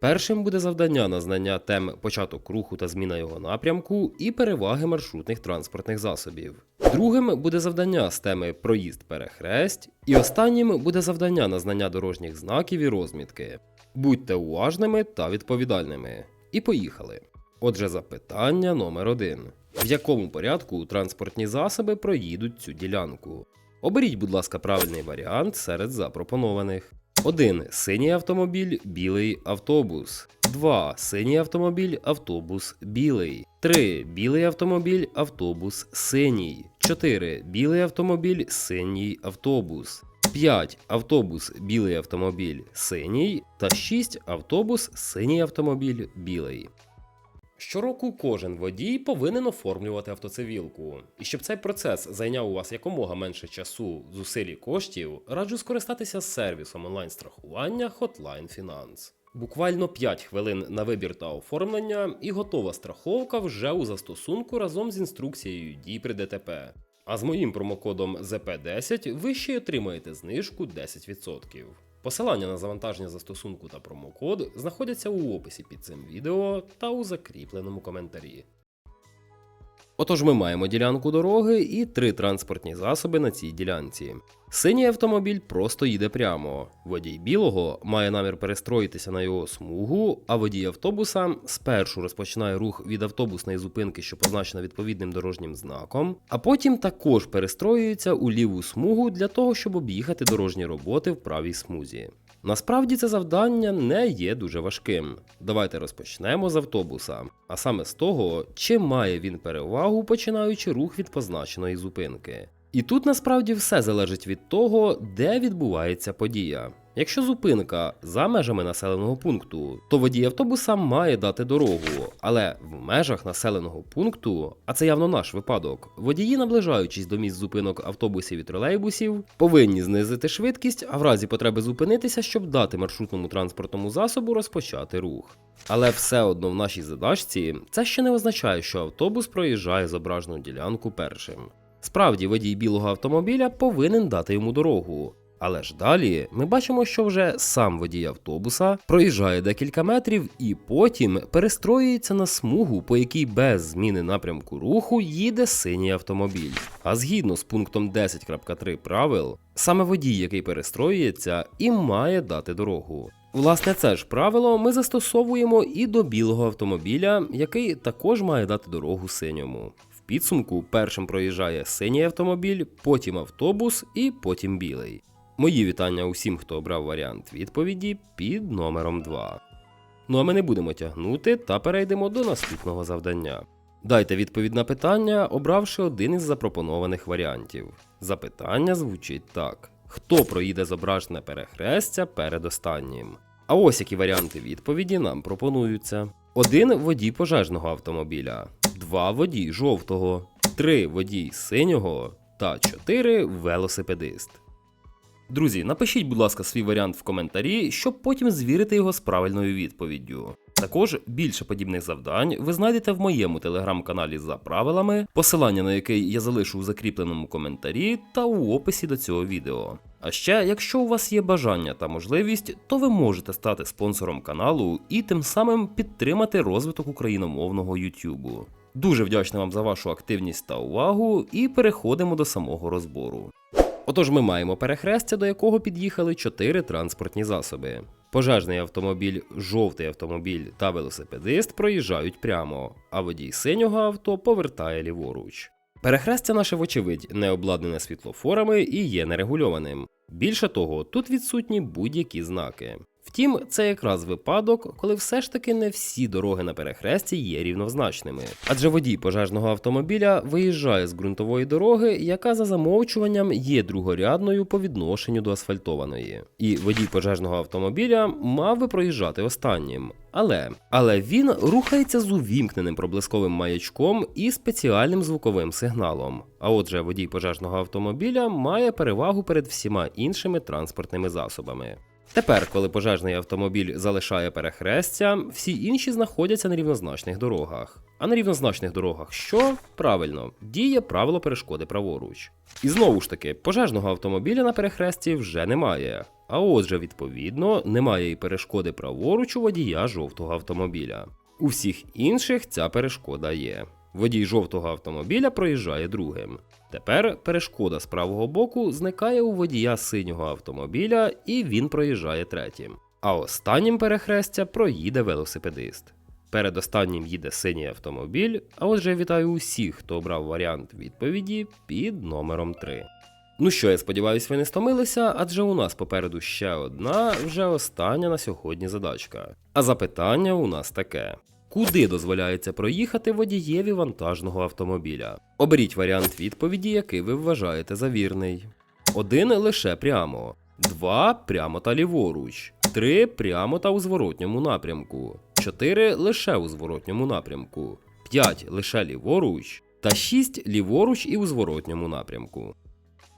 Першим буде завдання на знання тем початок руху та зміна його напрямку і переваги маршрутних транспортних засобів. Другим буде завдання з теми проїзд перехресть, і останнім буде завдання на знання дорожніх знаків і розмітки. Будьте уважними та відповідальними. І поїхали. Отже, запитання номер один: в якому порядку транспортні засоби проїдуть цю ділянку? Оберіть, будь ласка, правильний варіант серед запропонованих. 1. Синій автомобіль, білий автобус. 2. Синій автомобіль, автобус білий. 3. Білий автомобіль, автобус синій. 4. Білий автомобіль, синій автобус. 5. Автобус, білий автомобіль, синій. Та 6. Автобус, синій автомобіль, білий. Щороку кожен водій повинен оформлювати автоцивілку. І щоб цей процес зайняв у вас якомога менше часу, зусиль і коштів, раджу скористатися сервісом онлайн-страхування Hotline Finance. Буквально 5 хвилин на вибір та оформлення, і готова страховка вже у застосунку разом з інструкцією дій при ДТП. А з моїм промокодом ZP10 ви ще й отримаєте знижку 10%. Посилання на завантаження застосунку та промокод знаходяться у описі під цим відео та у закріпленому коментарі. Отож, ми маємо ділянку дороги і три транспортні засоби на цій ділянці. Синій автомобіль просто їде прямо. Водій білого має намір перестроїтися на його смугу, а водій автобуса спершу розпочинає рух від автобусної зупинки, що позначена відповідним дорожнім знаком, а потім також перестроюється у ліву смугу для того, щоб об'їхати дорожні роботи в правій смузі. Насправді це завдання не є дуже важким. Давайте розпочнемо з автобуса, а саме з того, чи має він перевагу, починаючи рух від позначеної зупинки. І тут насправді все залежить від того, де відбувається подія. Якщо зупинка за межами населеного пункту, то водій автобуса має дати дорогу, але в межах населеного пункту, а це явно наш випадок, водії, наближаючись до місць зупинок автобусів і тролейбусів, повинні знизити швидкість, а в разі потреби зупинитися, щоб дати маршрутному транспортному засобу розпочати рух. Але все одно в нашій задачці це ще не означає, що автобус проїжджає зображену ділянку першим. Справді, водій білого автомобіля повинен дати йому дорогу. Але ж далі ми бачимо, що вже сам водій автобуса проїжджає декілька метрів і потім перестроюється на смугу, по якій без зміни напрямку руху їде синій автомобіль. А згідно з пунктом 10.3 правил, саме водій, який перестроюється, і має дати дорогу. Власне, це ж правило ми застосовуємо і до білого автомобіля, який також має дати дорогу синьому. В підсумку першим проїжджає синій автомобіль, потім автобус і потім білий. Мої вітання усім, хто обрав варіант відповіді під номером 2. Ну а ми не будемо тягнути та перейдемо до наступного завдання. Дайте відповідь на питання, обравши один із запропонованих варіантів. Запитання звучить так: хто проїде зображене перехрестя перед останнім? А ось які варіанти відповіді нам пропонуються: 1 водій пожежного автомобіля, 2 водій жовтого, 3 водій синього та 4 велосипедист. Друзі, напишіть, будь ласка, свій варіант в коментарі, щоб потім звірити його з правильною відповіддю. Також більше подібних завдань ви знайдете в моєму телеграм-каналі за правилами, посилання на який я залишу у закріпленому коментарі та у описі до цього відео. А ще, якщо у вас є бажання та можливість, то ви можете стати спонсором каналу і тим самим підтримати розвиток україномовного Ютубу. Дуже вдячний вам за вашу активність та увагу, і переходимо до самого розбору. Отож, ми маємо перехрестя, до якого під'їхали чотири транспортні засоби. Пожежний автомобіль, жовтий автомобіль та велосипедист проїжджають прямо, а водій синього авто повертає ліворуч. Перехрестя наше, вочевидь, не обладнане світлофорами і є нерегульованим. Більше того, тут відсутні будь-які знаки. Втім, це якраз випадок, коли все ж таки не всі дороги на перехресті є рівнозначними. Адже водій пожежного автомобіля виїжджає з ґрунтової дороги, яка за замовчуванням є другорядною по відношенню до асфальтованої. І водій пожежного автомобіля мав би проїжджати останнім. Але але він рухається з увімкненим проблисковим маячком і спеціальним звуковим сигналом. А отже, водій пожежного автомобіля має перевагу перед всіма іншими транспортними засобами. Тепер, коли пожежний автомобіль залишає перехрестя, всі інші знаходяться на рівнозначних дорогах. А на рівнозначних дорогах що? Правильно, діє правило перешкоди праворуч. І знову ж таки, пожежного автомобіля на перехресті вже немає. А отже, відповідно, немає і перешкоди праворуч у водія жовтого автомобіля. У всіх інших ця перешкода є. Водій жовтого автомобіля проїжджає другим. Тепер перешкода з правого боку зникає у водія синього автомобіля і він проїжджає третім. А останнім перехрестя проїде велосипедист. Перед останнім їде синій автомобіль, а отже, вітаю усіх, хто обрав варіант відповіді під номером 3. Ну що, я сподіваюся, ви не стомилися, адже у нас попереду ще одна, вже остання на сьогодні задачка. А запитання у нас таке: куди дозволяється проїхати водієві вантажного автомобіля? Оберіть варіант відповіді, який ви вважаєте за вірний. Один лише прямо, два прямо та ліворуч, три прямо та у зворотньому напрямку, чотири лише у зворотньому напрямку, п'ять лише ліворуч та шість ліворуч і у зворотньому напрямку.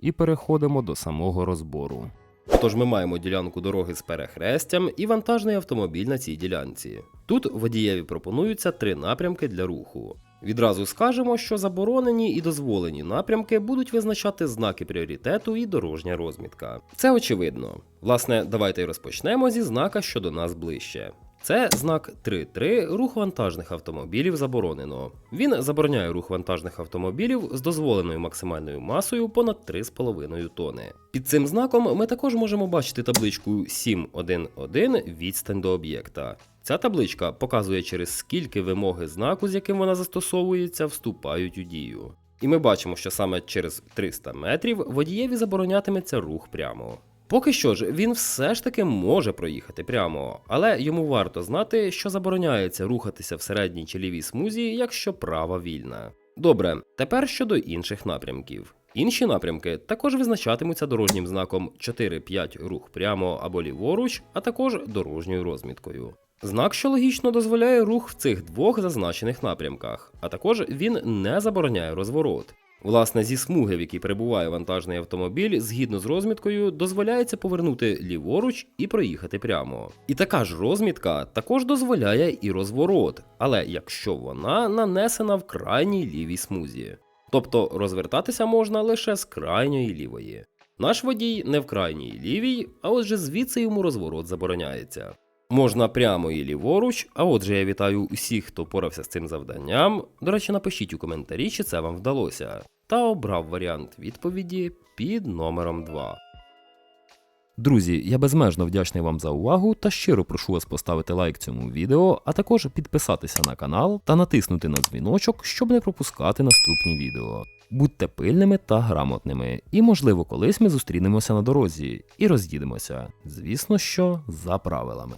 і переходимо до самого розбору. Тож ми маємо ділянку дороги з перехрестям і вантажний автомобіль на цій ділянці. Тут водієві пропонуються три напрямки для руху. Відразу скажемо, що заборонені і дозволені напрямки будуть визначати знаки пріоритету і дорожня розмітка. Це очевидно. Власне, давайте й розпочнемо зі знака, що до нас ближче. Це знак 3.3 рух вантажних автомобілів заборонено. Він забороняє рух вантажних автомобілів з дозволеною максимальною масою понад 3,5 тони. Під цим знаком ми також можемо бачити табличку 711 відстань до об'єкта. Ця табличка показує, через скільки вимоги знаку, з яким вона застосовується, вступають у дію. І ми бачимо, що саме через 300 метрів водієві заборонятиметься рух прямо. Поки що ж, він все ж таки може проїхати прямо, але йому варто знати, що забороняється рухатися в середній чи лівій смузі, якщо права вільна. Добре, тепер щодо інших напрямків. Інші напрямки також визначатимуться дорожнім знаком 4-5 рух прямо або ліворуч, а також дорожньою розміткою. Знак, що логічно дозволяє рух в цих двох зазначених напрямках, а також він не забороняє розворот. Власне, зі смуги, в якій перебуває вантажний автомобіль, згідно з розміткою, дозволяється повернути ліворуч і проїхати прямо. І така ж розмітка також дозволяє і розворот, але якщо вона нанесена в крайній лівій смузі. Тобто розвертатися можна лише з крайньої лівої. Наш водій не в крайній лівій, а отже звідси йому розворот забороняється. Можна прямо і ліворуч, а отже, я вітаю усіх, хто порався з цим завданням. До речі, напишіть у коментарі, чи це вам вдалося, та обрав варіант відповіді під номером 2. Друзі, я безмежно вдячний вам за увагу та щиро прошу вас поставити лайк цьому відео, а також підписатися на канал та натиснути на дзвіночок, щоб не пропускати наступні відео. Будьте пильними та грамотними, і, можливо, колись ми зустрінемося на дорозі і роз'їдемося. Звісно, що за правилами.